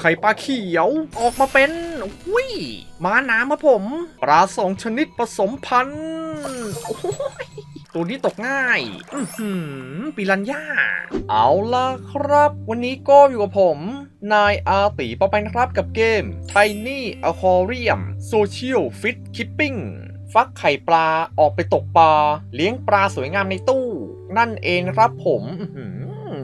ไข่ปลาเขียวออกมาเป็นอุ้ยม้าน้ำครับผม ปลาสองชนิดผสมพันธุ์ตัวนี้ตกง่ายอือหือปิรันย่า เอาล่ะครับ วันนี้ก็อยู่กับผม นายอาตีปอไปนะครับกับเกม Tiny Aquarium Social Fit Keeping ฟักไข่ปลาออกไปตกปลา เลี้ยงปลาสวยงามในตู้ นั่นเองครับผม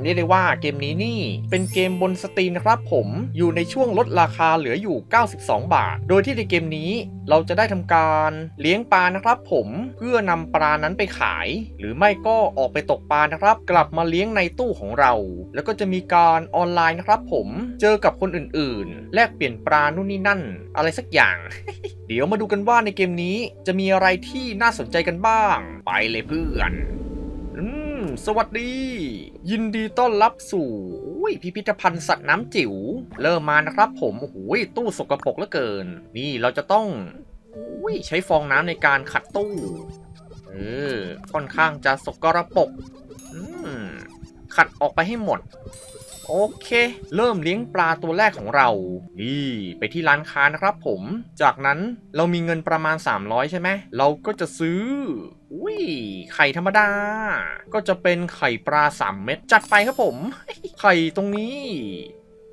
เรียกได้ว่าเกมนี้นี่ เป็นเกมบนสตรีมนะครับผมอยู่ในช่วงลดราคาเหลืออยู่ 92 บาท โดยที่ในเกมนี้เราจะได้ทำการเลี้ยงปลานะครับผมเพื่อนำปลานั้นไปขาย หรือไม่ก็ออกไปตกปลานะครับ กลับมาเลี้ยงในตู้ของเรา แล้วก็จะมีการออนไลน์นะครับผมเจอกับคนอื่นๆ แลกเปลี่ยนปลานู่นนี่นั่น อะไรสักอย่าง เดี๋ยวมาดูกันว่าในเกมนี้จะมีอะไรที่น่าสนใจกันบ้าง ไปเลยเพื่อน สวัสดี ยินดีต้อนรับสู่พิพิธภัณฑ์สัตว์น้ำจิ๋วเริ่มมานะครับผมโอ้โหตู้สกปรกเหลือเกิน นี่เราจะต้องอใช้ฟองน้ำในการขัดตู้เออค่อนข้างจะสกรปรกขัดออกไปให้หมด โอเค เริ่มเลี้ยงปลาตัวแรกของเรา นี่ไปที่ร้านค้านะครับผม จากนั้นเรามีเงินประมาณ 300 ใช่ไหม เราก็จะซื้อ อุ้ยไข่ธรรมดา ก็จะเป็นไข่ปลา3เม็ดจัดไปครับผม ไข่ตรงนี้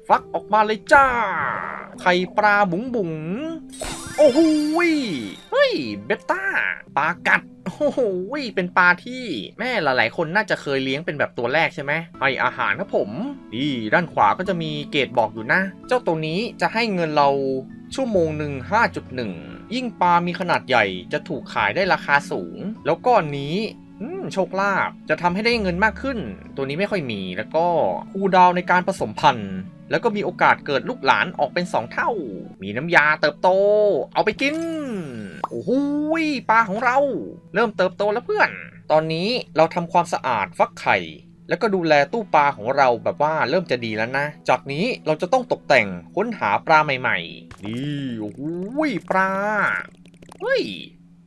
ฟักออกมาเลยจ้า ไข่ปลาบุ๋งบุ๋งโอ้โหเฮ้ยเบต้าปลากัดโอ้โหเป็นปลาที่แม่หลาย ๆ คนน่าจะเคยเลี้ยงเป็นแบบตัวแรกใช่ไหมให้อาหารครับผมดีด้านขวาก็จะมีเกตบอกอยู่นะ เจ้าตัวนี้จะให้เงินเราชั่วโมงหนึ่ง5.1 ยิ่งปลามีขนาดใหญ่จะถูกขายได้ราคาสูง แล้วก็อันนี้โชคลาภจะทำให้ได้เงินมากขึ้น ตัวนี้ไม่ค่อยมีแล้วก็คูดาวในการผสมพันธุ์ แล้วก็มีโอกาสเกิดลูกหลานออกเป็น 2 เท่า มีน้ำยาเติบโต เอาไปกิน โอ้โหยปลาของเรา เริ่มเติบโตแล้วเพื่อน ตอนนี้เราทำความสะอาดฟักไข่ แล้วก็ดูแลตู้ปลาของเราแบบว่าเริ่มจะดีแล้วนะ จากนี้เราจะต้องตกแต่งค้นหาปลาใหม่ๆ นี่โอ้ยปลา เฮ้ย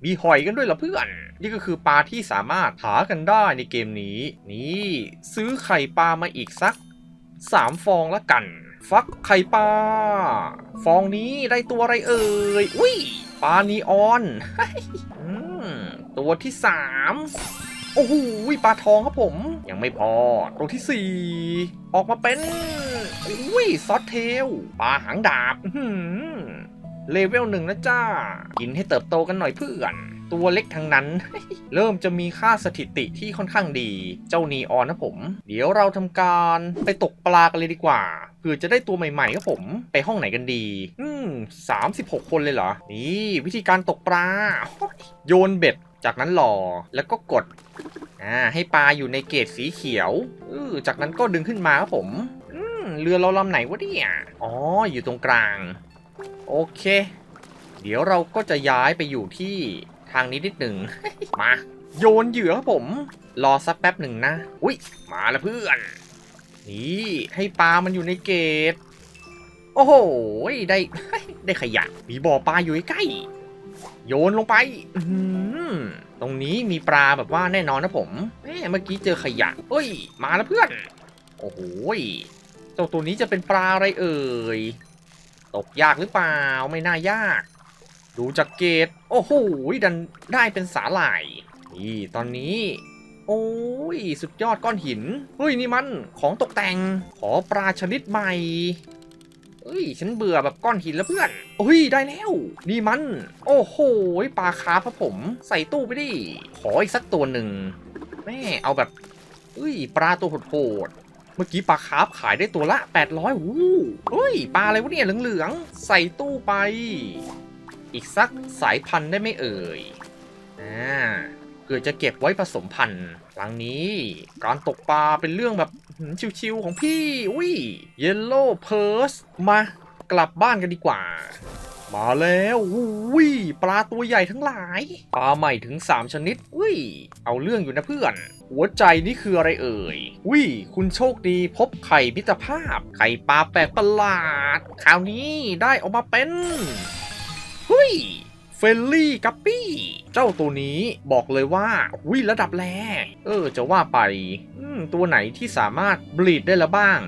มีหอยกันด้วยเหรอเพื่อน นี่ก็คือปลาที่สามารถหากันได้ในเกมนี้ นี่ซื้อไข่ปลามาอีกสัก3ฟองละกัน ฟักไข่ปลา ฟองนี้ได้ตัวอะไรเอ่ย อุ้ย ปลานีออนอืมตัวที่3 โอ้โหปลาทองครับผม ยังไม่พอตัวที่ 4 ออกมาเป็นอุ้ยซอสเทลปลาหางดาบอื้อหือเลเวลหนึ่งนะจ้า กินให้เติบโตกันหน่อยเพื่อนตัวเล็กทั้งนั้น เริ่มจะมีค่าสถิติที่ค่อนข้างดี เจ้านีออนนะผม เดี๋ยวเราทำการไปตกปลากันเลยดีกว่าเพื่อจะได้ตัวใหม่ๆครับผม ไปห้องไหนกันดี อืม36คนเลยเหรอ นี่ วิธีการตกปลา โยนเบ็ด จากนั้นรอแล้วก็กด อ่าให้ปลาอยู่ในเกตสีเขียวเออจากนั้นก็ดึงขึ้นมาครับผมอืมเรือเราลำไหนวะเนี่ยอ๋อ อยู่ตรงกลาง โอเค เดี๋ยวเราก็จะย้ายไปอยู่ที่ทางนี้นิดหนึ่ง มา โยนเหยื่อครับผม รอสักแป๊บหนึ่งนะ อุ้ย มาแล้วเพื่อน นี่ให้ปลามันอยู่ในเกต โอ้โห ได้ได้ขยะ มีบ่อปลาอยู่ใกล้ โยนลงไป อื ตรงนี้มีปลาแบบว่าแน่นอนนะผมแม่เมื่อกี้เจอขยะเอ้ย มาแล้วเพื่อน โอ้โหเจ้าตัวนี้จะเป็นปลาอะไรเอ่ย ตกยากหรือเปล่า ไม่น่ายาก ดูจากเกต โอ้โห ดันได้เป็นสาหร่าย นี่ตอนนี้ โอ้ย สุดยอดก้อนหิน เฮ้ย นี่มันของตกแต่ง ขอปลาชนิดใหม่ เฮ้ย ฉันเบื่อแบบก้อนหินแล้วเพื่อนเฮ้ย ได้แล้ว นี่มัน โอ้โหปลาคาร์ฟครับผม ใส่ตู้ไปดิ ขออีกสักตัวหนึ่งแม่เอาแบบเฮ้ย ปลาตัวโหดเมื่อกี้ปลาคาร์ฟขายได้ตัวละ 800วู้เฮ้ย ปลาอะไรวะเนี่ยเหลืองๆ ใส่ตู้ไป อีกสักสายพันธุ์ได้ไหม่เอ่ย อ่าเกิดจะเก็บไว้ผสมพันธุ์ ครั้งนี้การตกปลาเป็นเรื่องแบบ ชิวๆของพี่ อุ้ยเยลโล่เพิร์สมากลับบ้านกันดีกว่า มาแล้วอุ้ยปลาตัวใหญ่ทั้งหลาย ปลาใหม่ถึง 3 ชนิด อุ้ย เอาเรื่องอยู่นะเพื่อน หัวใจนี่คืออะไรเอ่ย อุ้ย คุณโชคดีพบไข่มิตรภาพ ไข่ปลาแปลกประหลาด คราวนี้ได้ออกมาเป็นเฮ้ย เฟลลี่กัปปี้ เจ้าตัวนี้บอกเลยว่าวิระดับแรเออ จะว่าไป ตัวไหนที่สามารถบลีดได้แล้วบ้าง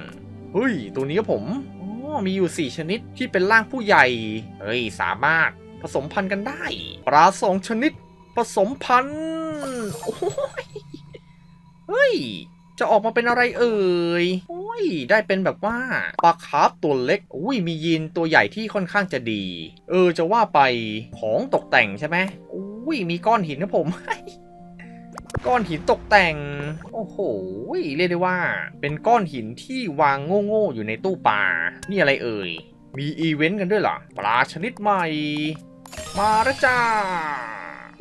เฮ้ย ตัวนี้ผมอ๋อมีอยู่ 4 ชนิดที่เป็นร่างผู้ใหญ่ เฮ้ย สามารถผสมพันธุ์กันได้ ปลาสองชนิด ผสมพันธุ์โอ้ย เฮ้ย จะออกมาเป็นอะไรเอ่ย โอ้ ย ได้เป็นแบบว่าปลาคาร์ฟตัวเล็กอุ้ยมียีนตัวใหญ่ที่ค่อนข้างจะดี เออจะว่าไปของตกแต่งใช่ไหมอุ้ยมีก้อนหินนะผมก้อนหินตกแต่ง โอ้โห เรียกได้ว่า เป็นก้อนหินที่วางโง่ๆอยู่ในตู้ปลา นี่อะไรเอ่ย มีอีเวนต์กันด้วยเหรอ ปลาชนิดใหม่ มาล้วจ้า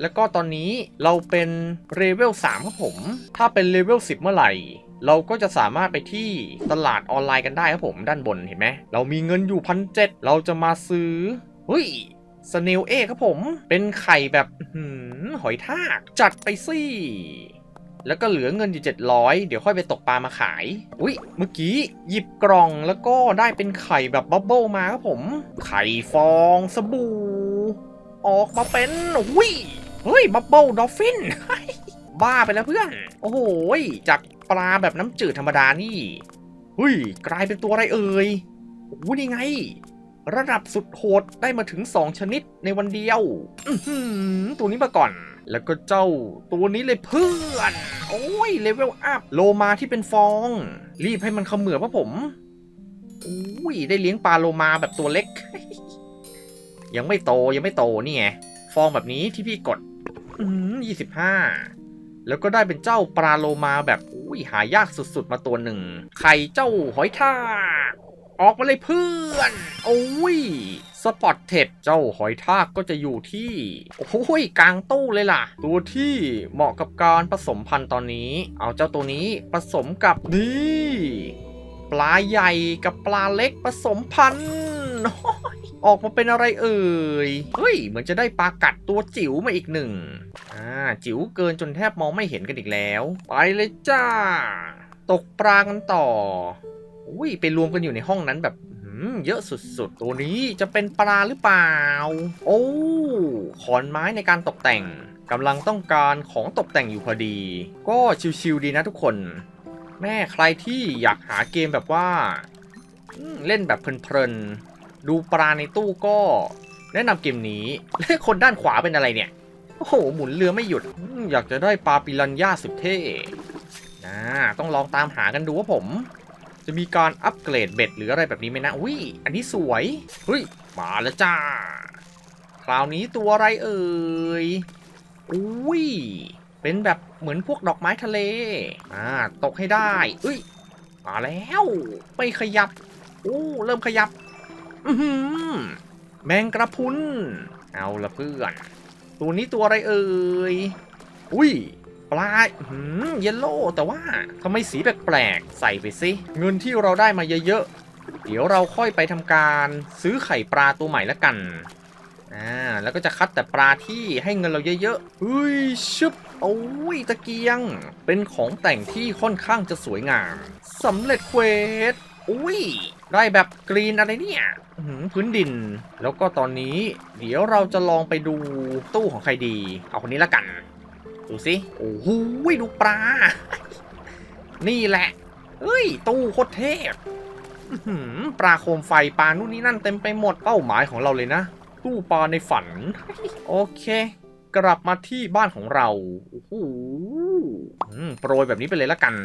แล้วก็ตอนนี้เราเป็นเลเวล3ครับผม ถ้าเป็นเลเวล10 เมื่อไหร่ เราก็จะสามารถไปที่ตลาดออนไลน์กันได้ครับผมด้านบนเห็นไหมเรามีเงินอยู่พันเเราจะมาซื้อเฮ้ยสเนลเอครับผม เป็นไข่แบบหือหอยทากจัดไปสิแล้วก็เหลือเงินอยู่ 700 เดี๋ยวค่อยไปตกปลามาขาย อุ๊ยเมื่อกี้หยิบกล่องแล้วก็ได้เป็นไข่แบบบับเบิลมาครับผม ไข่ฟองสบู่ ออกมาเป็นอุ้ย เฮ้ย บับเบิลดอฟฟิน บ้าไปแล้วเพื่อน โอ้โหยจาก ปลาแบบน้ำจืดธรรมดานี่เฮ้ยกลายเป็นตัวอะไรเอ่ยโอ้นี่ไง ระดับสุดโหดได้มาถึง 2 ชนิดในวันเดียวตัวนี้มาก่อน แล้วก็เจ้าตัวนี้เลยเพื่อน โอ้ยเลเวลอัพโลมาที่เป็นฟอง รีบให้มันเขมือบพะผมอุ้ยได้เลี้ยงปลาโลมาแบบตัวเล็ก ยังไม่โตยังไม่โตนี่ไงฟองแบบนี้ที่พี่กดอืมยี่สิบห้า แล้วก็ได้เป็นเจ้าปลาโลมาแบบอุ้ยหายากสุดๆมาตัวหนึ่ง ไข่เจ้าหอยทากออกมาเลยเพื่อนโอ้ยสปอตเทปเจ้าหอยทากก็จะอยู่ที่ โอ้ยกลางตู้เลยล่ะ ตัวที่เหมาะกับการผสมพันธุ์ตอนนี้ เอาเจ้าตัวนี้ผสมกับนี่ปลาใหญ่กับปลาเล็กผสมพันธุ์ ออกมาเป็นอะไรเอ่ย เฮ้ย เหมือนจะได้ปลากัดตัวจิ๋วมาอีกหนึ่ง อ่า จิ๋วเกินจนแทบมองไม่เห็นกันอีกแล้ว ไปเลยจ้า ตกปลากันต่อ อุ้ย ไปรวมกันอยู่ในห้องนั้นแบบเยอะสุดๆ ตัวนี้จะเป็นปลาหรือเปล่า โอ้ขอนไม้ในการตกแต่งกำลังต้องการของตกแต่งอยู่พอดี ก็ชิวๆดีนะทุกคน แม่ใครที่อยากหาเกมแบบว่า เล่นแบบเพลินๆ ดูปลาในตู้ก็ แนะนำเกมนี้และคนด้านขวาเป็นอะไรเนี่ย โอ้โห หมุนเรือไม่หยุด อยากจะได้ปลาปิรันย่าสุดเท่นะต้องลองตามหากันดูว่าผม จะมีการอัปเกรดเบ็ดหรืออะไรแบบนี้ไหมนะอุ้ยอันนี้สวยเฮ้ยมาแล้วจ้า คราวนี้ตัวอะไรเอ่ยอุ้ยเป็นแบบเหมือนพวกดอกไม้ทะเลอ่าตกให้ได้เอ้ยมาแล้ว ไม่ขยับโอ้เริ่มขยับ แมงกระพุน เอาละเพื่อน ตัวนี้ตัวอะไรเอ่ย อุ้ยปลาหืมเยลโล่แต่ว่าทำไมสีแปลกๆ ใส่ไปสิเงินที่เราได้มาเยอะๆ เดี๋ยวเราค่อยไปทำการซื้อไข่ปลาตัวใหม่ละกัน อ่า แล้วก็จะคัดแต่ปลาที่ให้เงินเราเยอะๆเฮ้ยชึบโอ้ยตะเกียง เป็นของแต่งที่ค่อนข้างจะสวยงามสำเร็จเควสอุ้ย ได้แบบกรีนอะไรเนี่ย พื้นดิน แล้วก็ตอนนี้ เดี๋ยวเราจะลองไปดูตู้ของใครดี เอาคนนี้ละกัน ดูสิ โอ้โหดูปลา นี่แหละ เฮ้ย ตู้โคตรเทพปลาโคมไฟปลานู่นนี่นั่นเต็มไปหมดเป้าหมายของเราเลยนะ ตู้ปลาในฝัน โอเค กลับมาที่บ้านของเรา โอ้โหโปรยแบบนี้ไปเลยละกัน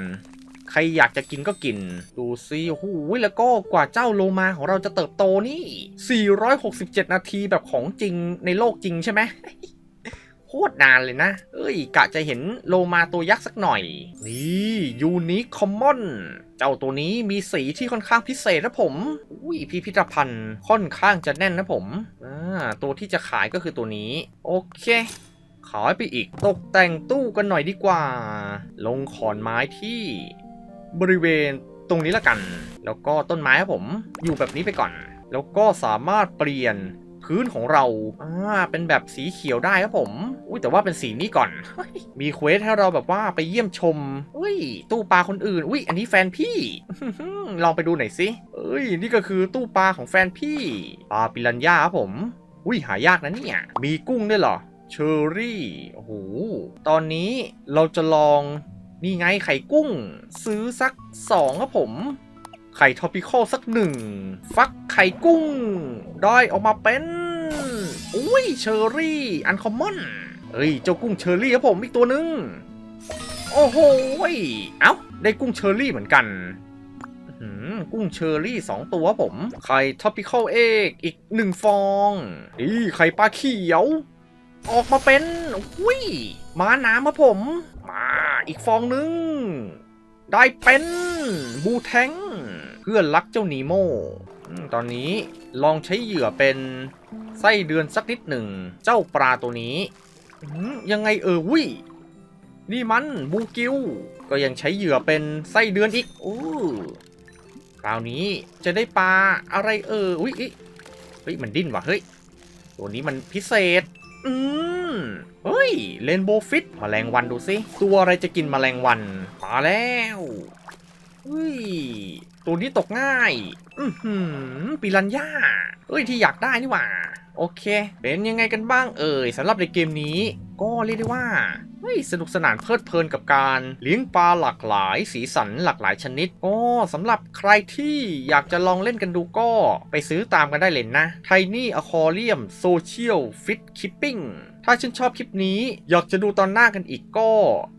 ใครอยากจะกินก็กิน ดูซิโอ้โหแล้วก็กว่าเจ้าโลมาของเราจะเติบโตนี่ 467 นาทีแบบของจริงในโลกจริงใช่ไหมโคตรนานเลยนะ เอ้ย กะจะเห็นโลมาตัวยักษ์สักหน่อย นี่ยูนิคคอมมอนเจ้าตัวนี้มีสีที่ค่อนข้างพิเศษนะผม อุ้ยพิพิธภัณฑ์ค่อนข้างจะแน่นนะผมอ่าตัวที่จะขายก็คือตัวนี้ โอเคขายไปอีกตกแต่งตู้กันหน่อยดีกว่า ลงขอนไม้ที่ บริเวณตรงนี้ละกัน แล้วก็ต้นไม้ครับผมอยู่แบบนี้ไปก่อน แล้วก็สามารถเปลี่ยนพื้นของเราอ่าเป็นแบบสีเขียวได้ครับผม อุ้ยแต่ว่าเป็นสีนี้ก่อน มีเควสให้เราแบบว่าไปเยี่ยมชม อุ้ย ตู้ปลาคนอื่น อุ้ย อันนี้แฟนพี่ ลองไปดูหน่อยสิเอ้ย นี่ก็คือตู้ปลาของแฟนพี่ ปลาปิรันย่าครับผม อุ้ย หายากนะเนี่ย มีกุ้งด้วยเหรอ เชอรี่ โอ้โห ตอนนี้เราจะลอง นี่ไงไข่กุ้ง ซื้อสักสองครับผม ไข่ทอปิคอลสักหนึ่งฟักไข่กุ้งได้ออกมาเป็นอุ้ยเชอร์รี่ อันคอมมอนเฮ้ยเจ้ากุ้งเชอร์รี่ครับผมอีกตัวหนึ่งโอ้โหเอ้าได้กุ้งเชอร์รี่เหมือนกันหือกุ้งเชอร์รี่สองตัวครับผม ไข่ทอปิคอลเอกอีกหนึ่งฟองนี่ไข่ปลาเขียว ออกมาเป็นอุ้ยม้าน้ำครับผม มา อีกฟองหนึง ได้เป็นบูแทงเพื่อนรักเจ้านีโมตอนนี้ลองใช้เหยื่อเป็นไส้เดือนสักนิดหนึ่ง เจ้าปลาตัวนี้ ยังไงเออวินี่มันบูกิว ก็ยังใช้เหยื่อเป็นไส้เดือนอีกอู้คราวนี้จะได้ปลาอะไรเอออุ้ยอิเฮ้ยมันดิ้นว่ะเฮ้ย ตัวนี้มันพิเศษ อืม เฮ้ยเลนโบฟิตมแมลงวันดูสิ ตัวอะไรจะกินมแมลงวัน มาแล้วเฮ้ยตัวนี้ตกง่าย อือหือปิรันย่าเฮ้ยที่อยากได้นี่หว่า โอเค เป็นยังไงกันบ้างเอ่ยสำหรับในเกมนี้ ก็เรียกได้ว่าเฮ้ยสนุกสนานเพลิดเพลินกับการเลี้ยงปลาหลากหลาย สีสันหลากหลายชนิดก็สำหรับใครที่อยากจะลองเล่นกันดูก็ไปซื้อตามกันได้เลยนะ Tiny Aquarium Social Fit Keeping ถ้าชื่นชอบคลิปนี้อยากจะดูตอนหน้ากันอีกก็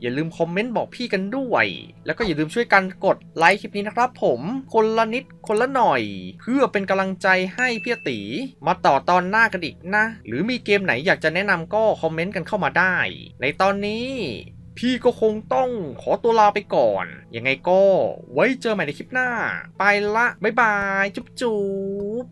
อย่าลืมคอมเมนต์บอกพี่กันด้วย แล้วก็อย่าลืมช่วยกันกดไลค์คลิปนี้นะครับผม คนละนิดคนละหน่อย เพื่อเป็นกำลังใจให้พี่ตีมาต่อตอนหน้ากันอีกนะ หรือมีเกมไหนอยากจะแนะนำก็คอมเมนต์กันเข้ามาได้ ในตอนนี้พี่ก็คงต้องขอตัวลาไปก่อน ยังไงก็ไว้เจอใหม่ในคลิปหน้า ไปละ บ๊ายบาย จุ๊บจุ๊บ